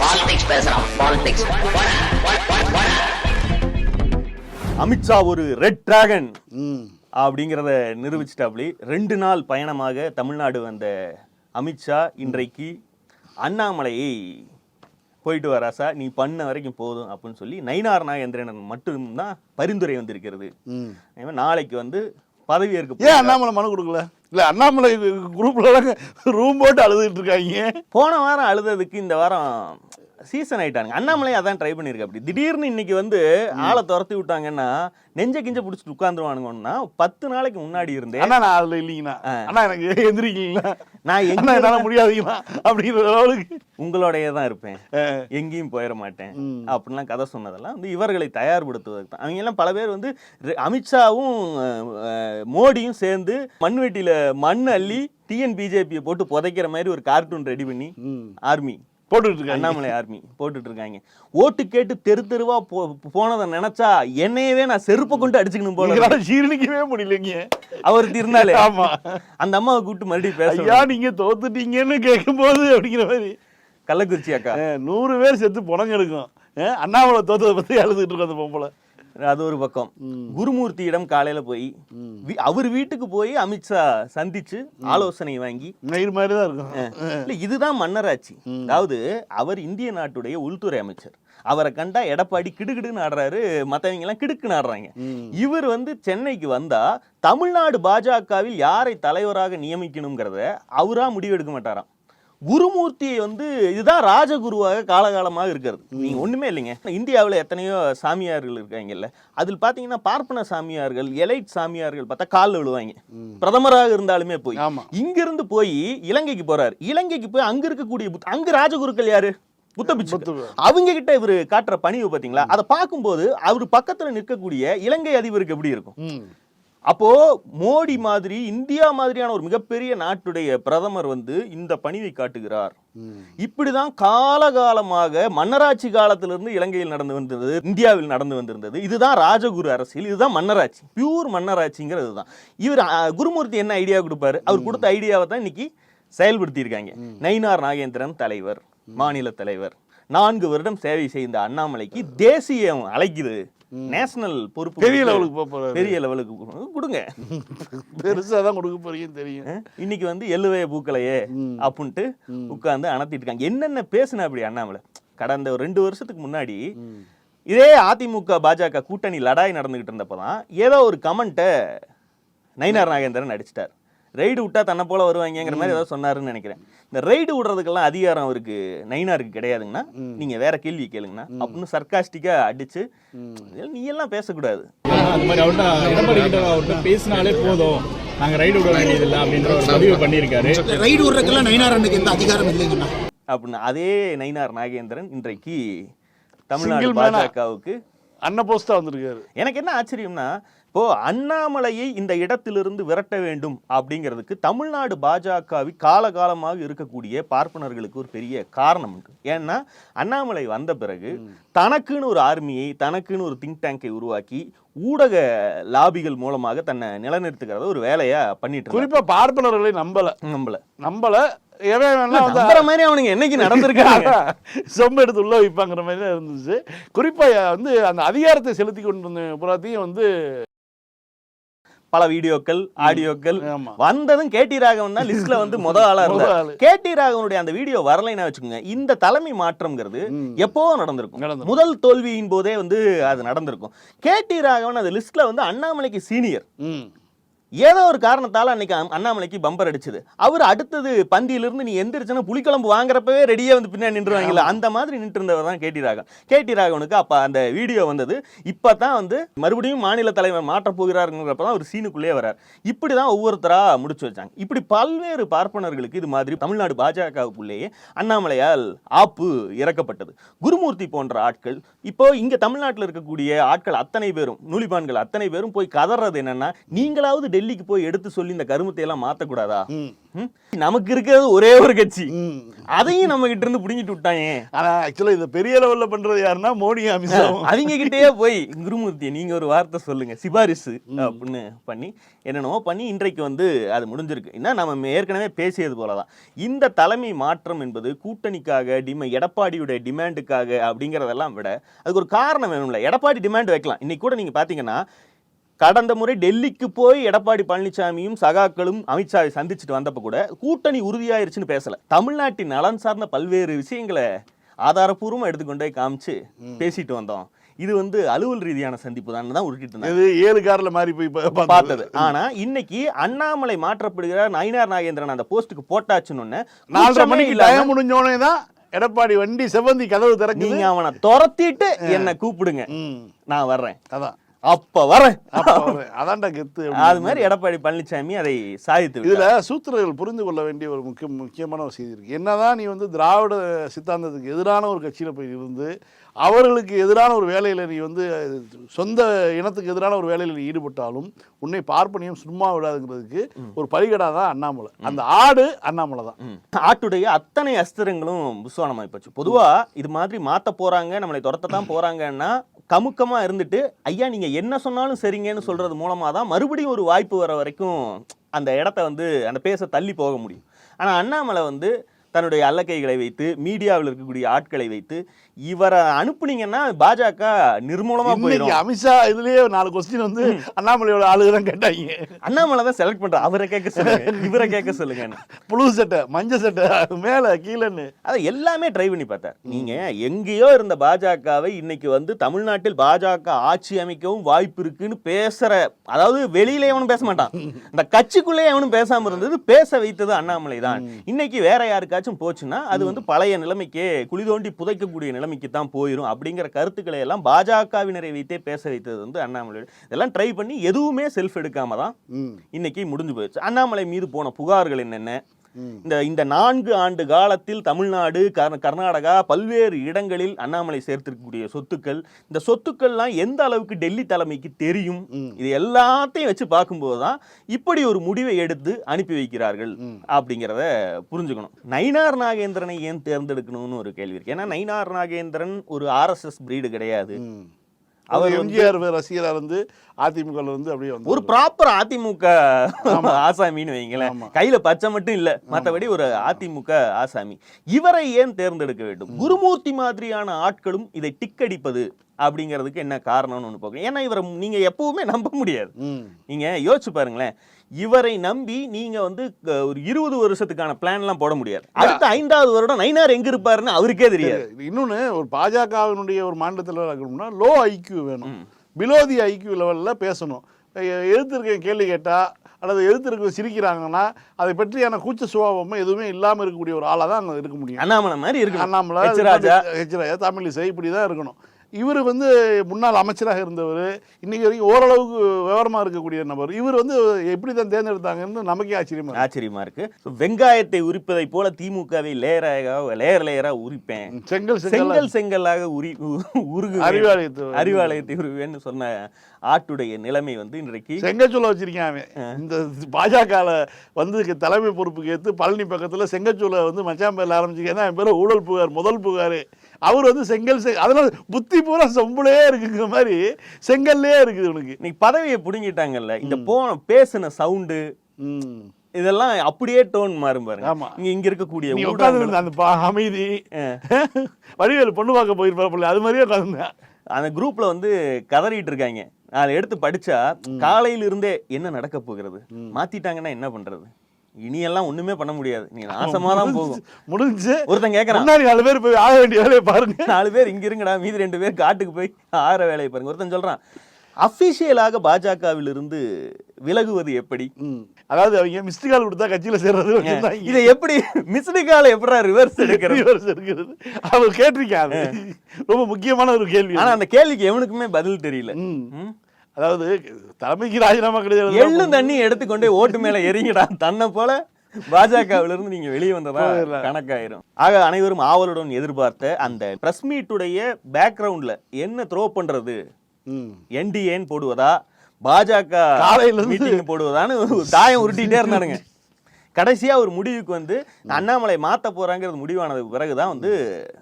Politics பேசுறான் politics Amit Shah ஒரு red dragon ம். அப்படிங்கிறத நிரூபிச்சிட்டாப்டி. ரெண்டு நாள் பயணமாக தமிழ்நாடு வந்த அமித்ஷா இன்றைக்கு அண்ணாமலையை போயிட்டு வராசா நீ பண்ண வரைக்கும் போதும் அப்படின்னு சொல்லி நயினார் நாகேந்திரன் மட்டும்தான் பரிந்துரை வந்திருக்கிறது. நாளைக்கு வந்து பதவி ஏற்க ஏன். அண்ணாமலை மனு கொடுக்கல இல்ல அண்ணாமலை குரூப்ல ரூம் போட்டு அழுதுட்டு இருக்காங்க போன வாரம் அழுததுக்கு இந்த வாரம் சீசன் ஆயிட்டாங்க அண்ணாமலை அதான் ட்ரை பண்ணியிருக்க அப்படி. திடீர்னு இன்னைக்கு வந்து ஆளை துரத்தி விட்டாங்கன்னா நெஞ்ச கிஞ்ச பிடிச்சிட்டு உட்காந்துருவானுங்கன்னா பத்து நாளைக்கு முன்னாடி இருந்தே அண்ணா நான் அதுல இல்லைங்கண்ணா. அண்ணா எனக்கு எந்திரிக்கீங்களா நான் எங்க என்னால முடியாதுங்கண்ணா அப்படிங்கிற அளவுக்கு. உங்களோடயே தான் இருப்பேன். எங்கேயும் போயிட மாட்டேன். அப்படிலாம் கதை சொன்னதெல்லாம் வந்து இவர்களை தயார்படுத்துவதற்கு தான். அவங்க எல்லாம் பல பேர் வந்து அமித்ஷாவும் மோடியும் சேர்ந்து மண்வெட்டியில மண் அள்ளி டிஎன் பிஜேபியை போட்டு புதைக்கிற மாதிரி ஒரு கார்ட்டூன் ரெடி பண்ணி. ஆர்மி போட்டுட்டு இருக்காங்க. அண்ணாமலை ஆர்மி போட்டுட்டு இருக்காங்க. ஓட்டு கேட்டு தெரு தெருவா போ போனதை நினைச்சா என்னையவே நான் செருப்பை கொண்டு அடிச்சுக்கணும் போல ஜீரணிக்கவே முடியலைங்க. அவர் இருந்தாலே. ஆமா. அந்த அம்மாவை கூப்பிட்டு மறுபடியும் பேச ஐயா நீங்க தோத்துட்டீங்கன்னு கேட்கும்போது அப்படிங்கிற மாதிரி. கள்ளக்குறிச்சி அக்கா. நூறு பேர் செத்து புடங்க எடுக்கும் அஹ், அண்ணாமலை தோத்ததை பத்தி அழுதுட்டு இருக்கோம் அந்த பொம்பளை. அது ஒரு பக்கம். குருமூர்த்தியிடம் காலையில போய் அவர் வீட்டுக்கு போய் அமித்ஷா சந்திச்சு ஆலோசனை வாங்கி மாதிரி தான் இருக்கும். இல்ல இதுதான் மன்னராட்சி. அதாவது அவர் இந்திய நாட்டுடைய உள்துறை அமைச்சர். அவரை கண்டா எடப்பாடி கிடுகிடுன்னு ஆடுறாரு மத்தவங்க எல்லாம் கிடுக்குன்னு ஆடுறாங்க. இவர் வந்து சென்னைக்கு வந்தா தமிழ்நாடு பாஜகவில் யாரை தலைவராக நியமிக்கணுங்கிறத அவரா முடிவெடுக்க மாட்டாராம். குருமூர்த்தியை வந்து இதுதான் ராஜகுருவாக காலகாலமாக இருக்கிறது. நீங்க ஒண்ணுமே இல்லைங்க. இந்தியாவில் எத்தனையோ சாமியார்கள் இருக்காங்கல்ல அதில் பார்த்தீங்கன்னா பார்ப்பன சாமியார்கள் எலைட் சாமியார்கள் பார்த்தா காலில் விழுவாங்க. பிரதமராக இருந்தாலுமே போய். இங்கிருந்து போய் இலங்கைக்கு போறாரு. இலங்கைக்கு போய் அங்க இருக்கக்கூடிய அங்க ராஜகுருக்கள் யாரு? புத்த பிட்சு. புத்த- அவங்க கிட்ட இவரு காட்டுற பணிவு பாத்தீங்களா? அதை பார்க்கும்போது அவர் பக்கத்துல நிற்கக்கூடிய இலங்கை அதிபருக்கு எப்படி இருக்கும்? அப்போ மோடி மாதிரி இந்தியா மாதிரியான ஒரு மிகப்பெரிய நாட்டுடைய பிரதமர் வந்து இந்த பணிவை காட்டுகிறார். இப்படிதான் காலகாலமாக மன்னராட்சி காலத்திலிருந்து இலங்கையில் நடந்து வந்திருந்தது இந்தியாவில் நடந்து வந்திருந்தது. இதுதான் ராஜகுரு அரசியல் இதுதான் மன்னராட்சி பியூர் மன்னராட்சிங்கிறது தான் இவர் குருமூர்த்தி என்ன ஐடியா கொடுப்பாரு? அவர் கொடுத்த ஐடியாவை தான் இன்னைக்கு செயல்படுத்தி இருக்காங்க நயினார் நாகேந்திரன் தலைவர் மாநில தலைவர். நான்கு வருடம் சேவை செய்த அண்ணாமலைக்கு தேசியம் அழைக்குது. நேஷனல் பொறுப்பு பெரிய லெவலுக்கு போக பெரிய லெவலுக்கு கொடுங்க. பெருசா தான் கொடுக்க போறீங்கன்னு தெரியும். இன்னைக்கு வந்து எள்ளுவைய பூக்களையே அப்படின்ட்டு உட்கார்ந்து அணத்திட்டு இருக்காங்க. என்னென்ன பேசுன அப்படி அண்ணாமலை? கடந்த ஒரு ரெண்டு வருஷத்துக்கு முன்னாடி இதே அதிமுக பாஜக கூட்டணி லடாய் நடந்துகிட்டு இருந்தப்பதான் ஏதோ ஒரு கமெண்ட்டை நயினார் நாகேந்திரன் அடிச்சிட்டார் ரைடு விட்டா தன்னை போல வருவாங்கங்கிற மாதிரி ஏதோ சொன்னாருன்னு நினைக்கிறேன். இந்த ரைடு விடுறதுக்கெல்லாம் அதிகாரம் அவருக்கு நயினாருக்கு கிடையாதுங்கண்ணா. நீங்க வேற கேள்வி கேளுங்கண்ணா. அப்படின்னு சர்க்காஸ்டிக்கா அடிச்சு நீ எல்லாம் பேசக்கூடாது. அந்த மாதிரி அவர்கிட்ட எடப்பாடி கிட்ட அவர்கிட்ட பேசினாலே போதும். நாங்க ரைடு விட வேண்டியதில்லை அப்படின்ற ஒரு பதிவு பண்ணியிருக்காரு. ரைடு விடுறதுக்கெல்லாம் நயினாரனுக்கு எந்த அதிகாரம் இல்லைங்கண்ணா. அப்படின்னு அதே நயினார் நாகேந்திரன் இன்றைக்கு தமிழ்நாடு? பாஜகவுக்கு அண்ணன் போஸ்டா வந்திருக்காரு. எனக்கு என்ன ஆச்சரியம்னா இப்போ அண்ணாமலையை இந்த இடத்திலிருந்து விரட்ட வேண்டும் அப்படிங்கிறதுக்கு தமிழ்நாடு பாஜகவில் காலகாலமாக இருக்கக்கூடிய பார்ப்பனர்களுக்கு ஒரு பெரிய காரணம் உண்டு. ஏன்னா அண்ணாமலை வந்த பிறகு தனக்குன்னு ஒரு ஆர்மியை தனக்குன்னு ஒரு திங்க் டேங்கை உருவாக்கி ஊடக லாபிகள் மூலமாக தன்னை நிலைநிறுத்துகிறத ஒரு வேலையா பண்ணிட்டு. குறிப்பா பார்ப்பனர்களை நம்பல. நம்பல. நம்புற மாதிரி அவனுங்க என்னைக்கு நடந்திருக்காங்க? சொம்ப எடுத்து உள்ள வைப்பாங்கிற மாதிரி தான் இருந்துச்சு. குறிப்பா வந்து அந்த அதிகாரத்தை செலுத்தி கொண்டு இருந்த புறாத்தையும் வந்து பல வீடியோக்கள் ஆடியோக்கள். வந்ததும் கேடி ராகவன் தான் லிஸ்ட்ல வந்து முத ஆளா இருந்தார். கேடி ராகவனுடைய அந்த வீடியோ வரலைன்னா வச்சுக்கோங்க இந்த தலைமை மாற்றம்ங்கிறது எப்போ நடந்திருக்கும். முதல் தோல்வியின் போதே வந்து அது நடந்திருக்கும். கேடி ராகவன் அந்த லிஸ்ட்ல வந்து அண்ணாமலைக்கு சீனியர். ஏதோ ஒரு காரணத்தால் அன்னைக்கு அண்ணாமலைக்கு பம்பர் அடிச்சது. அவர் அடுத்தது பந்தியிலிருந்து நீ எந்திரிச்சுன்னா புளிக்குழம்பு வாங்குறப்பவே ரெடியாக வந்து பின்னாடி நின்றுவாங்கல்ல அந்த மாதிரி நின்று இருந்தவர் தான் கேடி ராகவன். கேடி ராகவனுக்கு அப்போ அந்த வீடியோ வந்தது. இப்போ தான் வந்து மறுபடியும் மாநில தலைவர் மாற்றப் போகிறாருங்கிறப்ப தான் ஒரு சீனுக்குள்ளேயே வரார் இப்படி தான் ஒவ்வொருத்தராக முடிச்சு வச்சாங்க. இப்படி பல்வேறு பார்ப்பனர்களுக்கு இது மாதிரி தமிழ்நாடு பாஜகவுக்குள்ளேயே அண்ணாமலையால் ஆப்பு இறக்கப்பட்டது. குருமூர்த்தி போன்ற ஆட்கள் இப்போ இங்கே தமிழ்நாட்டில் இருக்கக்கூடிய ஆட்கள் அத்தனை பேரும் நூலிபான்கள் அத்தனை பேரும் போய் கதறது என்னன்னா நீங்களாவது டெல்லிக்கு போய் எடுத்து சொல்லி இந்த கருமத்தை எல்லாம் மாத்தக்கூடாதா? நமக்கு இருக்கிறது ஒரே ஒரு கட்சி. அதையும் நம்ம கிட்ட இருந்து புடுங்கிட்டு விட்டாங்க ஆனா ஆக்சுவலா இதை பெரிய லெவல்ல பண்றது யாருன்னா மோடி அமித்ஷாவும் அவங்க கிட்டயே போய் குருமூர்த்தி நீங்க ஒரு வார்த்தை சொல்லுங்க. சிபாரிசு அப்படின்னு பண்ணி என்னென்னமோ பண்ணி இன்றைக்கு வந்து அது முடிஞ்சிருக்கு. என்ன நம்ம ஏற்கனவே பேசியது போலதான். இந்த தலைமை மாற்றம் என்பது கூட்டணிக்காக டிம எடப்பாடியுடைய டிமாண்டுக்காக அப்படிங்கறதெல்லாம் விட அதுக்கு ஒரு காரணம் வேணும்ல. எடப்பாடி டிமாண்ட் வைக்கலாம். இன்னைக்கு கூட நீங்க பாத்தீங்கன்னா கடந்த முறை டெல்லிக்கு போய் எடப்பாடி பழனிசாமியும் சகாக்களும் அமித்ஷாவை சந்திச்சுட்டு வந்தப்ப கூட கூட்டணி உறுதியாயிருச்சுன்னு பேசல. தமிழ்நாட்டின் நலன் சார்ந்த பல்வேறு விஷயங்களை ஆதாரப்பூர்வமா எடுத்துக்கொண்டே காமிச்சு பேசிட்டு வந்தோம். இது வந்து அலுவல் ரீதியான சந்திப்பு தான் தான் உருட்டிட்டு இருந்தாங்க. இது ஏழு கார்ல மாறி போய் பார்த்தது. ஆனா இன்னைக்கு அண்ணாமலை மாற்றப்படுகிறார் நயினார் நாகேந்திரன் அந்த போஸ்ட்டுக்கு போட்டாச்சுன்னு நாலரை மணிக்கு டைம் முடிஞ்சோடனே தான் எடப்பாடி வண்டி செவ்வந்தி கதவு திறக்குது. நீங்க அவனை துரத்திட்டு என்ன கூப்பிடுங்க. நான் வர்றேன். அதான். அப்ப வரேன் அதான்டா கெத்து அது மாதிரி எடப்பாடி பழனிசாமி அதை சாதித்து. இதுல சூத்திரர்கள் புரிந்து கொள்ள வேண்டிய ஒரு முக்கிய முக்கியமான ஒரு செய்தி இருக்கு. என்னதான் நீ வந்து திராவிட சித்தாந்தத்துக்கு எதிரான ஒரு கட்சியில போய் இருந்து அவர்களுக்கு எதிரான ஒரு வேலையில நீ வந்து சொந்த இனத்துக்கு எதிரான ஒரு வேலையில நீ ஈடுபட்டாலும் உன்னை பார்ப்பனியம் சும்மா விடாதுங்கிறதுக்கு ஒரு பலிகடா தான் அண்ணாமலை அந்த ஆடு அண்ணாமலை தான். ஆட்டுடைய அத்தனை அஸ்திரங்களும் புஸ்வானமாய் போச்சு. பொதுவா இது மாதிரி மாத்த போறாங்க நம்மளை துரத்த தான் போறாங்கன்னா கமுக்கமாக இருந்துட்டு ஐயா நீங்கள் என்ன சொன்னாலும் சரிங்கன்னு சொல்கிறது மூலமாக தான் மறுபடியும் ஒரு வாய்ப்பு வர வரைக்கும் அந்த இடத்த வந்து அந்த பேச தள்ளி போக முடியும். ஆனால் அண்ணாமலை வந்து தன்னுடைய அல்லக்கைகளை வைத்து மீடியாவில் இருக்கக்கூடிய ஆட்களை வைத்து இவரை அனுப்புனீங்கன்னா பாஜக நிர்மூலமா போயிடும் அமித்ஷா இதுலயே நாலு கொஸ்டின் வந்து அண்ணாமலையோட ஆளுங்க தான் கேட்டாங்க. அண்ணாமலை தான் செலக்ட் பண்ற அவரை கேட்க சொல்லுங்க. இவரை கேட்க சொல்லுங்கன்னு புழு சட்டை மஞ்சள் சட்டை மேல கீழன்னு. அதை எல்லாமே ட்ரை பண்ணி பார்த்தார். நீங்க எங்கேயோ இருந்த பாஜகவை இன்னைக்கு வந்து தமிழ்நாட்டில் பாஜக ஆட்சி அமைக்கவும் வாய்ப்பு இருக்குன்னு பேசுற அதாவது வெளியில எவனும் பேச மாட்டான். இந்த கட்சிக்குள்ளே எவனும் பேசாம இருந்தது பேச வைத்தது அண்ணாமலை தான் இன்னைக்கு வேற யாருக்காச்சும் போச்சுன்னா அது வந்து பழைய நிலைமைக்கே குழி தோண்டி புதைக்கக்கூடிய நிலைமைக்கு தான் போயிடும் அப்படிங்கிற கருத்துக்களை எல்லாம் பாஜகவினரை வைத்தே பேச வைத்தது வந்து அண்ணாமலை. இதெல்லாம் ட்ரை பண்ணி எதுவுமே செல்ஃப் எடுக்காம தான். இன்னைக்கு முடிஞ்சு போயிடுச்சு. அண்ணாமலை மீது போன புகார்கள் என்னென்ன? இந்த இந்த நான்கு ஆண்டு காலத்தில் தமிழ்நாடு கர்- கர்நாடகா பல்வேறு இடங்களில் அண்ணாமலை சேர்த்திருக்கக்கூடிய சொத்துக்கள். இந்த சொத்துக்கள்லாம் எந்த அளவுக்கு டெல்லி தலைமைக்கு தெரியும்? இது எல்லாத்தையும் வச்சு பார்க்கும்போது தான் இப்படி ஒரு முடிவை எடுத்து அனுப்பி வைக்கிறார்கள் அப்படிங்கிறத புரிஞ்சுக்கணும். நயினார் நாகேந்திரனை ஏன் தேர்ந்தெடுக்கணும்னு ஒரு கேள்வி இருக்கு. ஏன்னா நயினார் நாகேந்திரன் ஒரு ஆர்எஸ்எஸ் பிரீடு கிடையாது. அவர் வந்து- எம்ஜிஆர் ரசிகரா இருந்து அதிமுக இருந்து அப்படியே வந்து ஒரு ப்ராப்பர் அதிமுக ஆசாமின்னு வைங்களேன். கையில பச்சை மட்டும் இல்ல. மத்தபடி ஒரு அதிமுக ஆசாமி. இவரை ஏன் தேர்ந்தெடுக்க வேண்டும்? குருமூர்த்தி மாதிரியான ஆட்களும் இதை டிக்கடிப்பது அப்படிங்கிறதுக்கு என்ன காரணம்னு ஒன்று பார்க்கணும். ஏன்னா இவரை நீங்க எப்பவுமே நம்ப முடியாது. ம். நீங்க யோசிச்சு பாருங்களேன். இவரை நம்பி நீங்க வந்து ஒரு இருபது வருஷத்துக்கான பிளான் எல்லாம் போட முடியாது. அடுத்த ஐந்தாவது வருடம் நைனார் எங்க இருப்பாருன்னு அவருக்கே தெரியாது. இன்னொன்னு ஒரு பாஜகவினுடைய ஒரு மாநில தலைவர் இருக்கணும்னா லோ ஐக்யூ வேணும். பிலோ தி ஐக்யூ லெவலில் பேசணும். எ- எதிர்த்திருக்க கேள்வி கேட்டா அல்லது எதிர்த்திருக்க சிரிக்கிறாங்கன்னா அதை பற்றியான கூச்ச சுபாவமும் எதுவுமே இல்லாமல் இருக்கக்கூடிய ஒரு ஆளாக தான் அங்கே இருக்க முடியும். அண்ணாமலை மாதிரி இருக்கு அண்ணாமலை எச் ராஜா. ஹெச் ராஜா தமிழிசை இப்படி தான் இருக்கணும். இவர் வந்து முன்னாள் அமைச்சராக இருந்தவர் இன்னைக்கு வரைக்கும் ஓரளவுக்கு விவரமாக இருக்கக்கூடிய நபர். இவர் வந்து எப்படி தான் தேர்ந்தெடுத்தாங்கன்னு நமக்கே ஆச்சரியமா இருக்கு. ஆச்சரியமா இருக்கு. So, வெங்காயத்தை உரிப்பதை போல திமுகவை லேயராக லேயர் லேயரா உரிப்பேன் செங்கல் செங்கல். செங்கல் செங்கலாக உரி உ- உருகுவேன். அறிவாலயத்து அறிவாலயத்தை உருவேன்னு சொன்ன ஆட்டுடைய நிலைமை வந்து இன்றைக்கு செங்கச்சூளை வச்சிருக்கேன் அவன். இந்த பாஜகவில் வந்து தலைமை பொறுப்புக்கு ஏற்று பழனி பக்கத்தில் செங்கச்சூளை வந்து மச்சான் பேரில் ஆரம்பிச்சிருக்கேன். என் பேர் ஊழல் புகார் முதல் புகார். அவர் வந்து செங்கல் செ அதனால புத்தி பூரா சொம்புலே இருக்குங்கிற மாதிரி செங்கல்லே இருக்குது உனக்கு இன்னைக்கு பதவியை புடுங்கிட்டாங்கல்ல இந்த போன பேசின சவுண்டு. இதெல்லாம் அப்படியே டோன் மாறும் பாருங்க. ஆமா. இங்க இங்க இருக்கக்கூடிய நீ உட்காந்து அந்த அமைதி வடிவேலு பொண்ணு பார்க்க போயிருப்பாப்புல அது மாதிரியே உட்காந்துருந்தேன் அந்த குரூப்ல வந்து கதறிட்டு இருக்காங்க. அதை எடுத்து படிச்சா காலையில இருந்தே என்ன நடக்க போகிறது? மாத்திட்டாங்கன்னா என்ன பண்றது? இனியெல்லாம் ஒண்ணுமே பண்ண முடியாது. நீ நாசமா தான் போகும். முடிஞ்சு ஒருத்தன் முன்னாடி நாலு பேர் போய் ஆக வேண்டிய வேலையை பாருங்க. நாலு பேர் இங்க இருங்கடா மீதி ரெண்டு பேர் காட்டுக்கு போய் ஆற வேலையை பாருங்க. ஒருத்தன் சொல்றான் அபிஷியலாக பாஜகவில் இருந்து விலகுவது எப்படி. அதாவது அவங்க மிஸ்டு கால் கொடுத்தா கட்சியில சேர்றது. இதை எப்படி? மிஸ்டு கால எப்படா ரிவர்ஸ் எடுக்கிறது? Reverse இருக்கிறது அவர் கேட்டிருக்காரு. ரொம்ப முக்கியமான ஒரு கேள்வி ஆனா அந்த கேள்விக்கு எவனுக்குமே பதில் தெரியல? அதாவது தலைமைக்கு ராஜினாமா கிடையாது. எள்ளும் தண்ணி எடுத்துக்கொண்டே ஓட்டு மேல எறிங்கடா. தன்னை போல பாஜகவில இருந்து நீங்க வெளியே வந்ததா. கணக்காயிரும். ஆக அனைவரும் ஆவலுடன் எதிர்பார்த்த அந்த பிரஸ் மீட்டுடைய பேக்ரவுண்ட்ல என்ன த்ரோ பண்றது. என்டிஏன்னு போடுவதா? பாஜக காலையில மீட்டிங் போடுவதான்னு தாயம் உருட்டிட்டே இருந்தானுங்க. கடைசியா ஒரு முடிவுக்கு வந்து அண்ணாமலை மாத்த போறாங்கிறது முடிவானதுக்கு பிறகுதான் வந்து ஆ,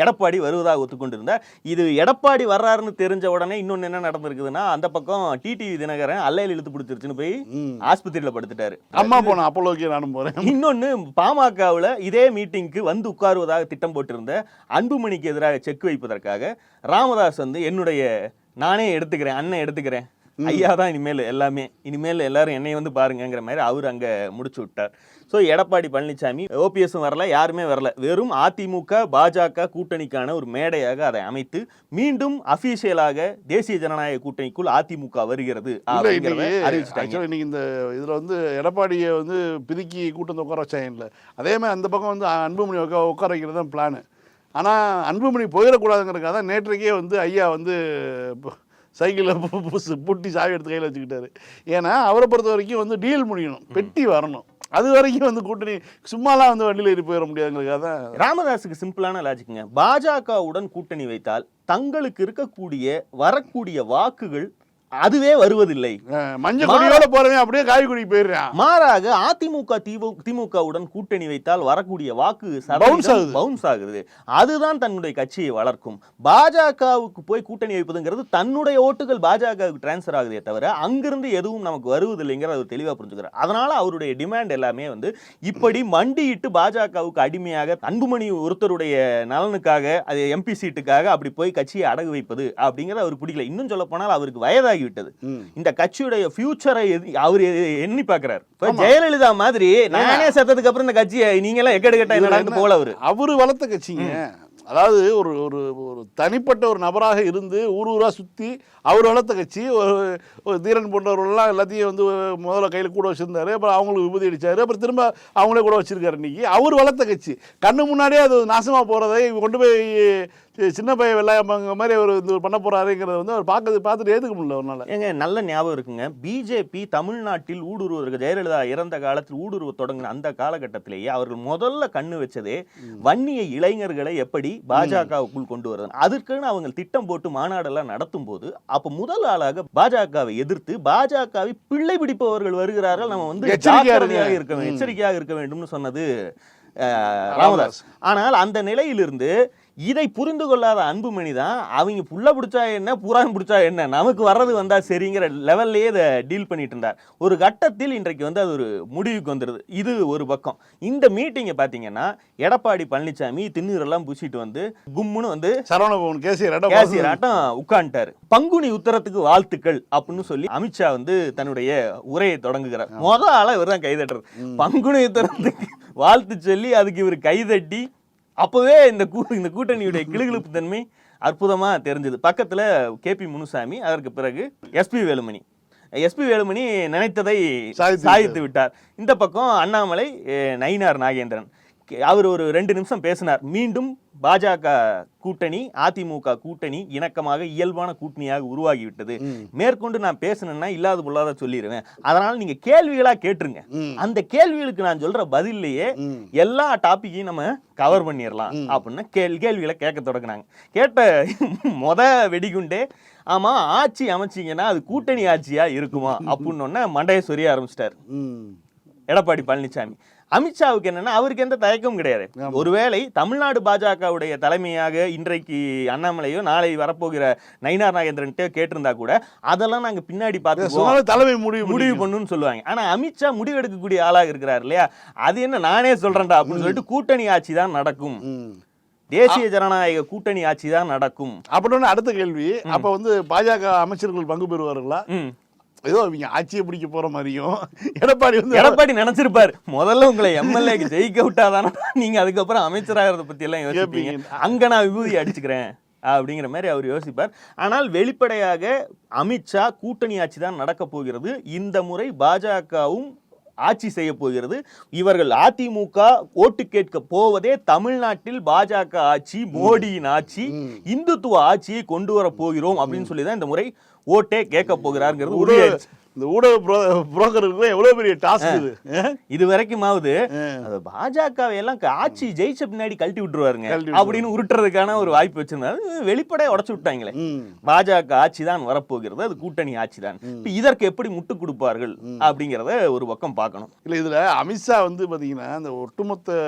எடப்பாடி வருவதாக ஒத்துக்கொண்டிருந்தார். இது எடப்பாடி வர்றாருன்னு தெரிஞ்ச உடனே இன்னொன்னு என்ன நடந்திருக்குதுன்னா அந்த பக்கம் டிடிவி தினகரன் அல்லையில் இழுத்து பிடிச்சிருச்சுன்னு போய் ஆஸ்பத்திரியில படுத்துட்டாரு. அம்மா போன அப்போலோக்கே நானும் போறேன். இன்னொன்னு பாமகவுல இதே மீட்டிங்க்கு வந்து உட்காருவதாக திட்டம் போட்டிருந்த அன்புமணிக்கு எதிராக செக் வைப்பதற்காக ராமதாஸ் வந்து என்னுடைய நானே எடுத்துக்கிறேன் அண்ணன் எடுத்துக்கிறேன் ஐயா தான் இனிமேல் எல்லாமே. இனிமேல் எல்லாரும் என்னை வந்து பாருங்கங்கிற மாதிரி அவர் அங்க முடிச்சு விட்டார். ஸோ எடப்பாடி பழனிசாமி ஓபிஎஸும் வரல யாருமே வரல. வெறும் அதிமுக பாஜக கூட்டணிக்கான ஒரு மேடையாக அதை அமைத்து மீண்டும் அபிஷியலாக தேசிய ஜனநாயக கூட்டணிக்குள் அதிமுக வருகிறது இன்னைக்கு இந்த இதுல வந்து எடப்பாடியை வந்து பிதுக்கி கூட்டம் உட்கார வச்சாங்க இல்லை. அதே மாதிரி அந்த பக்கம் வந்து அன்புமணி உட்கா உட்கார வைக்கிறது தான் பிளானு ஆனால் அன்புமணி போயிடக்கூடாதுங்கிறதுக்காக தான் நேற்றைக்கே வந்து ஐயா வந்து சைக்கிளில் பூட்டி சாவி எடுத்து கையில் வச்சுக்கிட்டாரு. ஏன்னா அவரை பொறுத்த வரைக்கும் வந்து டீல் முடியணும். பெட்டி வரணும். அது வரைக்கும் வந்து கூட்டணி சும்மாலாம் வந்து வண்டியில் ஏறி போயிட முடியாதுங்கிறதுக்காக தான் ராமதாஸுக்கு சிம்பிளான லாஜிக்குங்க. பாஜகவுடன் கூட்டணி வைத்தால் தங்களுக்கு இருக்கக்கூடிய வரக்கூடிய வாக்குகள் அதுவே வருவதில்லை. மஞ்சள் கொடியோட போறவன் அப்படியே காய்கறி போயிடுறான். மாறாக அதிமுக திமு திமுகவுடன் கூட்டணி வைத்தால் வரக்கூடிய வாக்கு. பவுன்ஸ் ஆகுது. அதுதான் தன்னுடைய கட்சியை வளர்க்கும். பாஜகவுக்கு போய் கூட்டணி வைப்பதுங்கிறது தன்னுடைய ஓட்டுகள் பாஜகவுக்கு டிரான்ஸ்ஃபர் ஆகுதே தவிர அங்கிருந்து எதுவும் நமக்கு வருவதில்லைங்கிறத அவர் தெளிவாக புரிஞ்சுக்கிறார். அதனால அவருடைய டிமாண்ட் எல்லாமே வந்து இப்படி மண்டியிட்டு பாஜகவுக்கு அடிமையாக அன்புமணி ஒருத்தருடைய நலனுக்காக அது எம்பி சீட்டுக்காக அப்படி போய் கட்சியை அடகு வைப்பது அப்படிங்கிறது அவருக்கு பிடிக்கல இன்னும் சொல்ல போனால் அவருக்கு வயதாகி விட்டது இந்த கட்சியுடைய ஃபியூச்சரை அவர் எண்ணி பார்க்கிறார். இப்ப ஜெயலலிதா மாதிரி நானே செத்ததுக்கு அப்புறம் இந்த கட்சியை நீங்க எல்லாம் எக்கடு கட்டா என்னடான்னு போல அவரு? அவரு வளர்த்த கட்சிங்க. அதாவது ஒரு ஒரு ஒரு தனிப்பட்ட ஒரு நபராக இருந்து ஊர் ஊரா சுத்தி அவர் வளர்த்த கட்சி. ஒரு ஒரு தீரன் போன்றவர்கள்லாம் எல்லாத்தையும் வந்து முதல்ல கையில் கூட வச்சிருந்தாரு. அப்புறம் அவங்களுக்கு விபூதி அடிச்சாரு. அப்புறம் திரும்ப அவங்களே கூட வச்சிருக்காரு இன்னைக்கு. அவர் வளர்த்த கட்சி. கண்ணு முன்னாடியே அது நாசமா போறதை கொண்டு போய் சின்ன பையன் வெள்ளாயம்பாங்க மாதிரி அவர் பண்ண போறாருங்கிறத வந்து அவர் பார்க்கறது பார்த்துட்டு ஏத்துக்க முடியல அவனால ஏங்க நல்ல ஞாபகம் இருக்குங்க. பிஜேபி தமிழ்நாட்டில் ஊடுருவதற்கு ஜெயலலிதா இறந்த காலத்தில் ஊடுருவ தொடங்கின அந்த காலகட்டத்திலேயே அவர்கள் முதல்ல கண்ணு வச்சதே வன்னிய இளைஞர்களை எப்படி பாஜகவுக்குள் கொண்டு வருது. அதற்குன்னு அவங்க திட்டம் போட்டு மாநாடெல்லாம் நடத்தும் போது அப்ப முதல் ஆளாக பாஜகவை எதிர்த்து பாஜகவை பிள்ளை பிடிப்பவர்கள் வருகிறார்கள். நம்ம வந்து எச்சரிக்கையா இருங்க. ஜாக்கிரதையாக இருக்க வேண்டும் எச்சரிக்கையாக இருக்க வேண்டும்னு சொன்னது அஹ், ராமதாஸ். ஆனால் அந்த நிலையிலிருந்து இதை புரிந்து கொள்ளாத அன்புமணி தான் அவங்க புள்ள பிடிச்சா என்ன புறான் பிடிச்சா என்ன? நமக்கு வர்றது வந்தா சரிங்கிற லெவல்லையே இதை டீல் பண்ணிட்டு இருந்தார். ஒரு கட்டத்தில் இன்றைக்கு வந்து அது ஒரு முடிவுக்கு வந்துடுது இது ஒரு பக்கம். இந்த மீட்டிங்கை பார்த்தீங்கன்னா எடப்பாடி பழனிசாமி திண்ணூரெல்லாம் பூசிட்டு வந்து கும்முன்னு வந்து சரவணபவன் கேசி கேசியர் ஆட்டம் உட்காந்துட்டாரு பங்குனி உத்தரத்துக்கு வாழ்த்துக்கள் அப்படின்னு சொல்லி அமித்ஷா வந்து தன்னுடைய உரையை தொடங்குகிறார். முத ஆளா இவர் தான் கைதட்டுறது பங்குனி உத்தரத்துக்கு வாழ்த்து சொல்லி அதுக்கு இவர் கைதட்டி அப்பவே இந்த கூ இந்த கூட்டணியுடைய கிளுகிழுப்பு தன்மை அற்புதமா தெரிஞ்சது. பக்கத்துல கேபி முனுசாமி அதற்கு பிறகு எஸ்பி வேலுமணி. எஸ்பி வேலுமணி நினைத்ததை சாதித்து விட்டார். இந்த பக்கம் அண்ணாமலை நயினார் நாகேந்திரன். அவர் ஒரு ரெண்டு நிமிஷம் பேசினார். மீண்டும் பாஜக கூட்டணி அதிமுக கூட்டணி இணக்கமாக இயல்பான கூட்டணியாக உருவாகிவிட்டது. மேற்கொண்டு நான் பேசணும்னா இல்லாத பொல்லாத சொல்லிடுவேன் அதனால நீங்க கேள்விகளா கேட்டுருங்க. அந்த கேள்விகளுக்கு நான் சொல்ற பதில்லையே எல்லா டாபிக்கையும் நம்ம கவர் பண்ணிடலாம் அப்படின்னு கேள் கேள்விகளை கேட்க தொடங்கினாங்க. கேட்ட மொத வெடிகுண்டே ஆமா ஆட்சி அமைச்சீங்கன்னா அது கூட்டணி ஆட்சியா இருக்குமா? அப்படின்னு மண்டைய சொரிய ஆரம்பிச்சிட்டாரு. எடப்பாடி பழனிசாமி. அமித்ஷாவுக்கு என்னன்னா அவருக்கு எந்த தயக்கமும் கிடையாது. ஒருவேளை தமிழ்நாடு பாஜகவுடைய தலைமையாக இன்றைக்கு அண்ணாமலையோ நாளை வரப்போகிற நயினார் நாகேந்திரன்ட்டே கேட்டிருந்தா கூட அதெல்லாம் நாங்க பின்னாடி சொன்னாலும் தலைமை முடிவு முடிவு பண்ணுன்னு சொல்லுவாங்க. ஆனா அமித்ஷா முடிவெடுக்கக்கூடிய ஆளாக இருக்கிறார் இல்லையா? அது என்ன நானே சொல்றேன்டா அப்படின்னு சொல்லிட்டு கூட்டணி ஆட்சி தான் நடக்கும். தேசிய ஜனநாயக கூட்டணி ஆட்சி தான் நடக்கும். அப்படின்னு அடுத்த கேள்வி. அப்ப வந்து பாஜக அமைச்சர்கள் பங்கு பெறுவார்களா. ஏதோ இவங்க ஆட்சியை பிடிக்க போற மாதிரியும். எடப்பாடி வந்து எடப்பாடி நினைச்சிருப்பாரு. முதல்ல உங்களை எம்எல்ஏக்கு ஜெயிக்க விட்டாதானே நீங்க அதுக்கப்புறம் அமைச்சராகிறத பத்தி எல்லாம் யோசிப்பீங்க. அங்க நான் விபூதி அடிச்சுக்கிறேன் அப்படிங்கிற மாதிரி அவர் யோசிப்பார். ஆனால் வெளிப்படையாக அமித்ஷா கூட்டணி ஆட்சி தான் நடக்க போகிறது. இந்த முறை பாஜகவும் ஆட்சி செய்ய போகிறது. இவர்கள் அதிமுக ஓட்டு கேட்க போவதே தமிழ்நாட்டில் பாஜக ஆட்சி மோடியின் ஆட்சி இந்துத்துவ ஆட்சியை கொண்டு வர போகிறோம் அப்படின்னு சொல்லி தான் இந்த முறை ஓட்டே கேட்க போகிறாருங்கிறது ஒரு உறுதியாயிடுச்சு. இந்த ஊடக புரோ புரோக்கருக்கு எவ்வளவு பெரிய டாஸ்க் இது? இது வரைக்குமாவது அது பாஜகவை எல்லாம் ஆட்சி ஜெயிச்ச பின்னாடி கழட்டி விட்டுருவாருங்க. அப்படின்னு உருட்டுறதுக்கான ஒரு வாய்ப்பு வச்சிருந்தாரு. வெளிப்படையா உடைச்சு விட்டாங்களே. பாஜக ஆட்சி தான் வரப்போகிறது. அது கூட்டணி ஆட்சி தான் இதற்கு எப்படி முட்டு கொடுப்பார்கள் அப்படிங்கறத ஒரு பக்கம் பார்க்கணும். இல்லை இதில் அமித்ஷா வந்து பார்த்தீங்கன்னா அந்த ஒட்டுமொத்த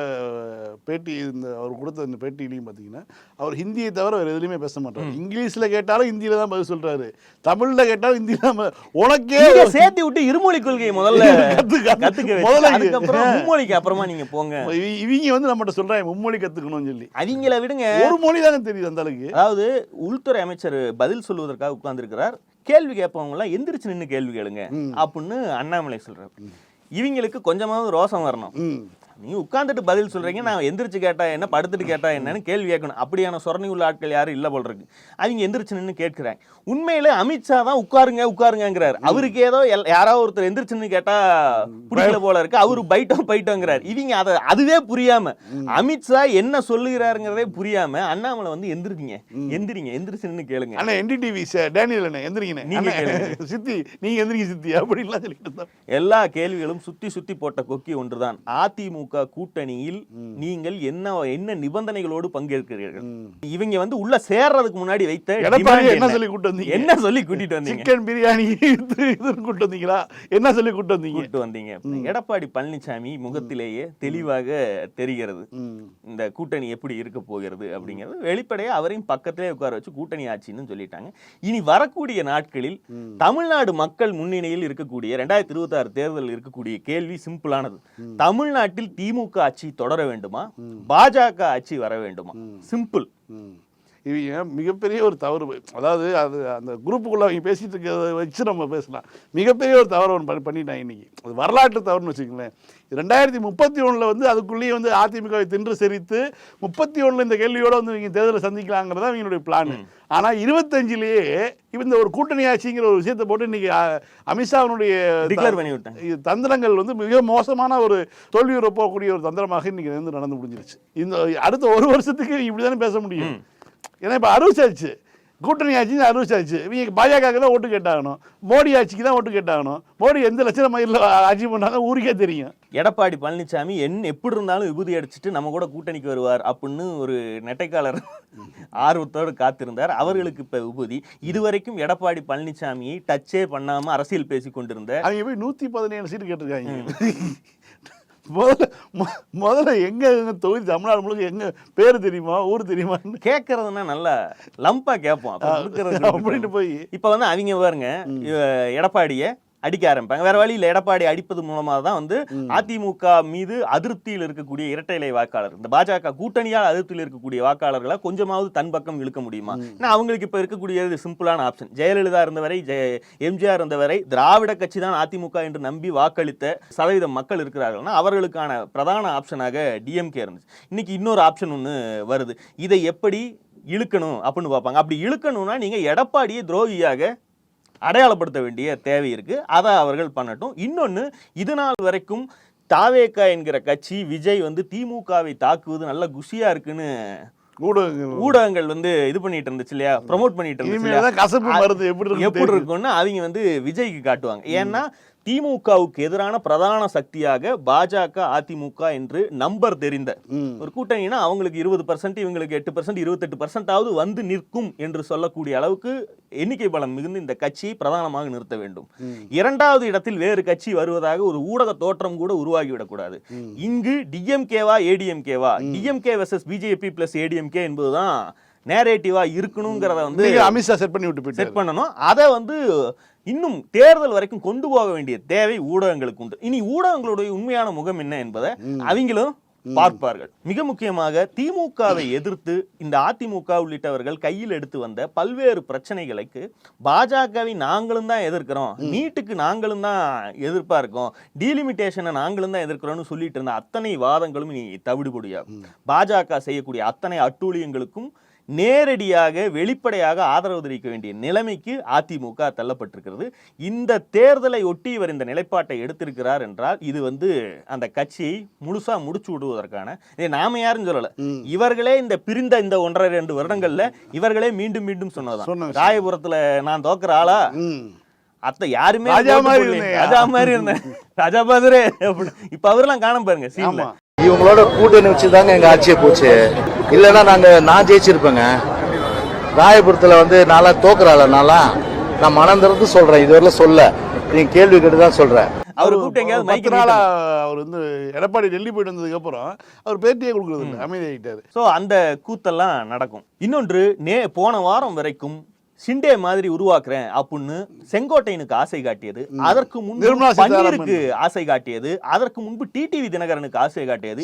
பேட்டி இந்த அவர் கொடுத்த இந்த பேட்டியிலையும் பார்த்தீங்கன்னா அவர் ஹிந்தியை தவிர வேறு எதுலையுமே பேச மாட்டார். இங்கிலீஷில் கேட்டாலும் ஹிந்தியில் தான் பதில் சொல்கிறாரு தமிழில் கேட்டாலும் ஹிந்தியில் தான். உனக்கே இங்க சேர்த்து விட்டு இருமொழி கொள்கையை முதல்ல கத்து- கத்து- கத்துக்க முதல்ல. அதுக்கப்புறம் மும்மொழிக்கு அப்புறமா நீங்க போங்க. இவ- இவங்க வந்து நம்மகிட்ட சொல்கிறாங்க மும்மொழி கற்றுக்கணும்னு சொல்லி. அவங்கள விடுங்க. ஒரு மொழி தானே தெரியுது அந்த அளவுக்கு. அதாவது உள்துறை அமைச்சர் பதில் சொல்வதற்காக உட்கார்ந்திருக்கிறார். கேள்வி கேட்பவங்க எல்லாம் எந்திரிச்சு நின்னு கேள்வி கேளுங்க அப்படின்னு அண்ணாமலை சொல்றாரு. இவங்களுக்கு கொஞ்சமாவது ரோசம் வரணும். நீ உட்கார்ந்துட்டு பதில் சொல்றீங்க நான் எந்திரிச்சு கேட்டா என்ன படுத்துட்டு கேட்டா என்னன்னு கேள்வி கேட்கணும். அப்படியான சொரணி உள்ள ஆட்கள் யாரும் இல்ல போல் இருக்கு. அவங்க எந்திரிச்சு நின்னு கேட்கிறாங்க. உண்மையில அமித்ஷா தான் உட்காருங்க உட்காருங்கிறார் அவருக்கு ஏதோ யாராவது ஒருத்தர் எந்திரிச்சு நின்னு கேட்டா பிடிக்கல போல இருக்கு. அவரு பைட்டோம் பைட்டோங்கிறார். இவங்க அதை அதுவே புரியாம அமித்ஷா என்ன சொல்லுகிறாருங்கிறதே புரியாம அண்ணாமலை வந்து எந்திரிங்க எந்திரிங்க எந்திரிச்சு நின்னு கேளுங்க. அண்ணா என்டிடிவி டேனியல் அண்ணா எந்திரிங்கண்ணே. நீங்க அண்ணா, சித்தி நீங்க எந்திரிங்க சித்தி. அப்படின்லாம் சொல்லிட்டு எல்லா கேள்விகளும் சுத்தி சுத்தி போட்ட கொக்கி ஒன்றுதான். அதிமுக கூட்டணியில் நீங்கள் என்ன என்ன நிபந்தனைகளோடு பங்கேற்கிறீர்கள்? இவங்க வந்து உள்ள சேர்றதுக்கு முன்னாடி வைத்த என்ன? சொல்லி கூட்டு வந்தீங்க? என்ன சொல்லி கூட்டிட்டு வந்தீங்க? சிக்கன் பிரியாணி கூட்டு வந்தீங்களா? என்ன சொல்லி கூட்டு வந்தீங்க? கூட்டு வந்தீங்க. எடப்பாடி பழனிசாமி முகத்திலேயே தெளிவாக தெரிகிறது. இந்த கூட்டணி எப்படி இருக்க போகிறது அப்படிங்கிறது வெளிப்படையா அவரையும் பக்கத்திலே உட்கார வச்சு கூட்டணி ஆட்சின்னு சொல்லிட்டாங்க. இனி வரக்கூடிய நாட்களில் தமிழ்நாடு மக்கள் முன்னணியில் இருக்கக்கூடிய ரெண்டாயிரத்தி இருபத்தாறு தேர்தல் இருக்கக்கூடிய கேள்வி சிம்பிளானது தமிழ்நாட்டில் திமுக ஆட்சி தொடர வேண்டுமா? பாஜக ஆட்சி வர வேண்டுமா? சிம்பிள். இவங்க மிகப்பெரிய ஒரு தவறு? அதாவது அது அந்த குரூப்புக்குள்ள அவங்க பேசிட்டு இருக்கிறத வச்சு நம்ம பேசலாம். மிகப்பெரிய ஒரு தவறு ஒன்று பண்ணி- பண்ணிட்டாங்க இன்னைக்கு. அது வரலாற்று தவறுன்னு வச்சுக்கங்களேன். ரெண்டாயிரத்தி முப்பத்தி ஒண்ணுல வந்து அதுக்குள்ளேயே வந்து அதிமுகவை தின்று செறித்து முப்பத்தி ஒண்ணுல இந்த கேள்வியோட வந்து இவங்க தேர்தலை சந்திக்கலாங்கிறதா அவங்களுடைய பிளான் ஆனா இருபத்தஞ்சிலேயே இந்த ஒரு கூட்டணி ஆட்சிங்கிற ஒரு விஷயத்தை போட்டு இன்னைக்கு அமித்ஷாவினுடைய டிக்ளேர் பண்ணி விட்டாங்க. இது தந்திரங்கள் வந்து மிக மோசமான ஒரு தோல்வியுற போகக்கூடிய ஒரு தந்திரமாக இன்னைக்கு வந்து நடந்து முடிஞ்சிருச்சு. இந்த அடுத்த ஒரு வருஷத்துக்கு இப்படி தானே பேச முடியும். ஏன்னா இப்போ அறிவிச்சாச்சு கூட்டணி ஆட்சின்னு அறிவிச்சாச்சு இவங்க பாஜகவுக்கு தான் ஓட்டு கேட்டாகணும். மோடி ஆட்சிக்கு தான் ஓட்டு கேட்டாகணும். மோடி எந்த லட்சண மயிரில் ஆட்சி பண்ணாங்க ஊருக்கே தெரியும். எடப்பாடி பழனிசாமி என்ன எப்படி இருந்தாலும் விபூதி அடிச்சிட்டு நம்ம கூட கூட்டணிக்கு வருவார் அப்படின்னு ஒரு நெட்டைக்காலர் ஆர்வத்தோடு காத்திருந்தார். அவர்களுக்கு இப்ப விபூதி. இதுவரைக்கும் எடப்பாடி பழனிசாமியை டச்சே பண்ணாம அரசியல் பேசி கொண்டிருந்த அவங்க போய் நூற்றி பதினேழு சீட்டு கேட்டிருக்காங்க. முதல்ல முதல்ல எங்க எங்க தொகுதி தமிழ்நாடு முழுக்க எங்க பேர் தெரியுமா ஊர் தெரியுமான்னு? கேட்கறதுன்னா நல்லா லம்பா கேட்போம். அப்படின்ட்டு போய் இப்ப வந்து அவங்க பாருங்க எடப்பாடிய அடிக்க ஆரம்பிப்பாங்க. வேற வழி இல்ல எடப்பாடி அடிப்பது மூலமா தான் வந்து அதிமுக மீது அதிருப்தியில் இருக்கக்கூடிய இரட்டை இலை வாக்காளர் இந்த பாஜக கூட்டணியால் அதிருப்தியில் இருக்கக்கூடிய வாக்காளர்களை கொஞ்சமாவது தன் பக்கம் இழுக்க முடியுமா? ஏன்னா அவங்களுக்கு இப்ப இருக்கக்கூடியது சிம்பிளான ஆப்ஷன். ஜெயலலிதா இருந்தவரை ஜெய எம்ஜிஆர் இருந்தவரை திராவிட கட்சி தான் அதிமுக என்று நம்பி வாக்களித்த சதவீதம் மக்கள் இருக்கிறார்கள்னா அவர்களுக்கான பிரதான ஆப்ஷனாக டிஎம்கே இருந்துச்சு. இன்னைக்கு இன்னொரு ஆப்ஷன் ஒன்று வருது. இதை எப்படி இழுக்கணும் அப்படின்னு பார்ப்பாங்க. அப்படி இழுக்கணும்னா நீங்க எடப்பாடியை துரோகியாக அடையாளப்படுத்த வேண்டிய தேவை இருக்கு. அதை அவர்கள் பண்ணட்டும். இன்னொன்னு இது நாள் வரைக்கும் தாவேக்கா என்கிற கட்சி விஜய் வந்து திமுகவை தாக்குவது நல்ல குஷியா இருக்குன்னு ஊடகங்கள் ஊடகங்கள் வந்து இது பண்ணிட்டு இருந்துச்சு இல்லையா? ப்ரோமோட் பண்ணிட்டு இருந்துச்சு கசப்பு மருந்து எப்படி எப்படி இருக்கும்னு அவங்க வந்து விஜய்க்கு காட்டுவாங்க. ஏன்னா திமுகவுக்கு எதிரான பிரதான சக்தியாக பாஜக அதிமுக என்று நம்பர் தெரிந்த ஒரு கூட்டணினா அவங்களுக்கு இருபது பர்சன்ட் இவங்களுக்கு எட்டு பர்சன்ட் இருபத்தெட்டு பர்சன்டாவது வந்து நிற்கும் என்று சொல்லக்கூடிய அளவுக்கு எண்ணிக்கை பலம் மிகுந்து இந்த கட்சியை பிரதானமாக நிறுத்த வேண்டும். இரண்டாவது இடத்தில் வேறு கட்சி வருவதாக ஒரு ஊடக தோற்றம் கூட உருவாகிவிடக்கூடாது. இங்கு டிஎம்கேவா ஏடிஎம்கேவா DMK versus BJP plus ADMK என்பதுதான் நேரேட்டிவா இருக்கணுங்கிறத வந்து அமித்ஷா செட் பண்ணி விட்டு செட் பண்ணணும். அதை வந்து இன்னும் தேர்தல் வரைக்கும் கொண்டு போக வேண்டிய தேவை ஊடகங்களுக்கு உண்டு. இனி ஊடகங்களுடைய உண்மையான முகம் என்ன என்பதை அவங்களும் பார்ப்பார்கள். மிக முக்கியமாக திமுகவை எதிர்த்து இந்த அதிமுக உள்ளிட்டவர்கள் கையில் எடுத்து வந்த பல்வேறு பிரச்சனைகளுக்கு பாஜகவை நாங்களும் தான் எதிர்க்கிறோம். நீட்டுக்கு நாங்களும் தான் எதிர்ப்பா இருக்கோம். டீலிமிட்டேஷனை நாங்களும் தான் எதிர்க்கிறோம்னு சொல்லிட்டு இருந்த அத்தனை வாதங்களும் இனி தவிடுபடியாகும். பாஜக செய்யக்கூடிய அத்தனை அட்டூழியங்களுக்கும் நேரடியாக வெளிப்படையாக ஆதரவு தெரிவிக்க வேண்டிய நிலைமைக்கு அதிமுக தள்ளப்பட்டிருக்கிறது. இந்த தேர்தலை ஒட்டி இவர் இந்த நிலைப்பாட்டை எடுத்திருக்கிறார் என்றால் இது வந்து அந்த கட்சியை முழுசா முடிச்சு விடுவதற்கான இதை நாம யாரும் சொல்லல. இவர்களே இந்த பிரிந்த இந்த ஒன்றரை ரெண்டு வருடங்கள்ல இவர்களே மீண்டும் மீண்டும் சொன்னதுதான். சொன்ன விஷயம். ராயபுரத்துல நான் தோக்குற ஆளா? அத்தை யாருமே ராஜா மாதிரி. இருந்தேன். ராஜா மாதிரி இருந்தேன். ராஜா பாதுரே. இப்ப அவரெல்லாம் காண பாருங்க சீன்ல இவங்களோட கூட்டணி வச்சு தாங்க எங்க ஆட்சியே போச்சு. இல்லைன்னா நாங்க நான் ஜெயிச்சிருப்பேங்க. ராயபுரத்துல வந்து நான்லாம் தோக்குறாள் நான்லாம். நான் மனம் திறந்து சொல்றேன் இதுவரையிலும் சொல்ல. நீங்க கேள்வி கேட்டு தான் சொல்றேன். அவரை கூப்பிட்டு நாளா. அவர் வந்து எடப்பாடி டெல்லி போயிட்டு வந்ததுக்கு அப்புறம் அவர் பேட்டியே கொடுக்கறது இல்லை அமைதியாகிட்டாரு சோ அந்த கூத்தெல்லாம் நடக்கும். இன்னொன்று நே போன வாரம் வரைக்கும் சிண்டே மாதிரி உருவாக்குறேன் அப்படின்னு செங்கோட்டையனுக்கு ஆசை காட்டியது. அதற்கு முன்பு. பன்னீருக்கு ஆசை காட்டியது. அதற்கு முன்பு டிடிவி தினகரனுக்கு ஆசை காட்டியது.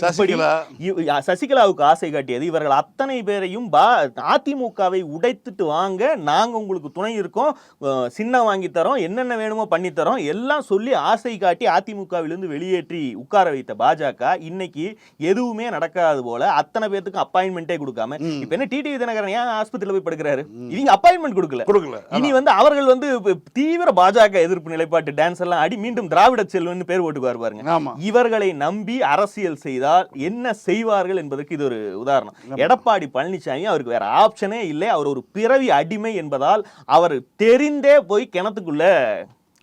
சசிகலாவுக்கு ஆசை காட்டியது. இவர்கள் அத்தனை பேரையும் பா அதிமுகவை உடைத்துட்டு வாங்க நாங்க உங்களுக்கு துணை இருக்கோம். அஹ், சின்னம் வாங்கி தரோம் என்னென்ன வேணுமோ பண்ணி தரோம். எல்லாம் சொல்லி ஆசை காட்டி அதிமுகவிலிருந்து வெளியேற்றி உட்கார வைத்த பாஜக இன்னைக்கு எதுவுமே நடக்காது போல அத்தனை பேத்துக்கும் அப்பாயின்மெண்ட்டே கொடுக்காம. இப்ப என்ன டிடிவி தினகரன் ஏன் ஆஸ்பத்திரியில போய் படுக்கிறாரு? இவங்க அப்பாயின்மெண்ட் கொடுக்கல. கொடுக்கல. இனி வந்து அவர்கள் வந்து தீவிர பாஜக எதிர்ப்பு நிலைப்பாட்டு டான்ஸ் எல்லாம் ஆடி மீண்டும் திராவிட செல்வன் பேர் போட்டுக்குவார் பாருங்க. இவர்களை நம்பி அரசியல் செய்தால் என்ன செய்வார்கள் என்பதற்கு இது ஒரு உதாரணம். எடப்பாடி பழனிசாமி அவருக்கு வேற ஆப்ஷனே இல்லை. அவர் ஒரு பிறவி அடிமை என்பதால் அவர் தெரிந்தே போய் கிணத்துக்குள்ள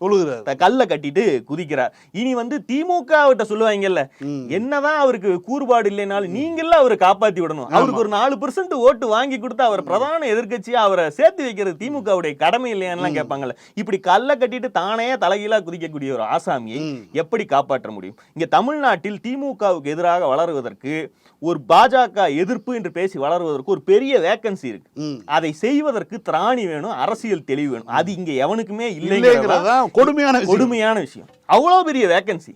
உழுகுறாரு த- கல்லை கட்டிட்டு குதிக்கிறார். இனி வந்து திமுக விட்ட சொல்லுவாங்கல்ல என்னதான் அவருக்கு கூறுபாடு இல்லைனாலும் நீங்கள அவரை காப்பாத்தி விடணும். அவருக்கு ஒரு நாலு பெர்சன்ட் ஓட்டு வாங்கி கொடுத்து அவர் பிரதான எதிர்க்கட்சியா அவரை சேர்த்து வைக்கிறது திமுகவுடைய கடமை இல்லையான்லாம் கேட்பாங்கல்ல. இப்படி கல்லை கட்டிட்டு தானே தலைகீழா குதிக்கக்கூடிய ஒரு ஆசாமியை எப்படி காப்பாற்ற முடியும்? இங்க தமிழ்நாட்டில் திமுகவுக்கு எதிராக வளருவதற்கு ஒரு பாஜக எதிர்ப்பு என்று பேசி வளருவதற்கு ஒரு பெரிய வேக்கன்சி இருக்கு. அதை செய்வதற்கு திராணி வேணும் அரசியல் தெளிவு வேணும். அது இங்க எவனுக்குமே இல்லைங்கிறதா? கொடுமையான விஷயம். கொடுமையான விஷயம். அவ்வளவு பெரிய வேக்கன்சி.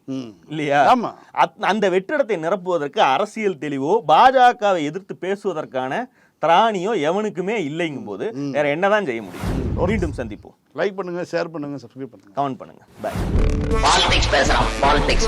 இல்லையா? அந்த வெற்றிடத்தை நிரப்புவதற்கு அரசியல் தெளிவோ பாஜகவை எதிர்த்து பேசுவதற்கான திராணியோ எவனுக்குமே இல்லைங்கும் போது வேற என்னதான் செய்ய முடியும்? மீண்டும் சந்திப்போம். லைக் பண்ணுங்க ஷேர் பண்ணுங்க சப்ஸ்கிரைப் பண்ணுங்க. கமெண்ட் பண்ணுங்க. பை பாலிடிக்ஸ் பேசுறான் பாலிடிக்ஸ்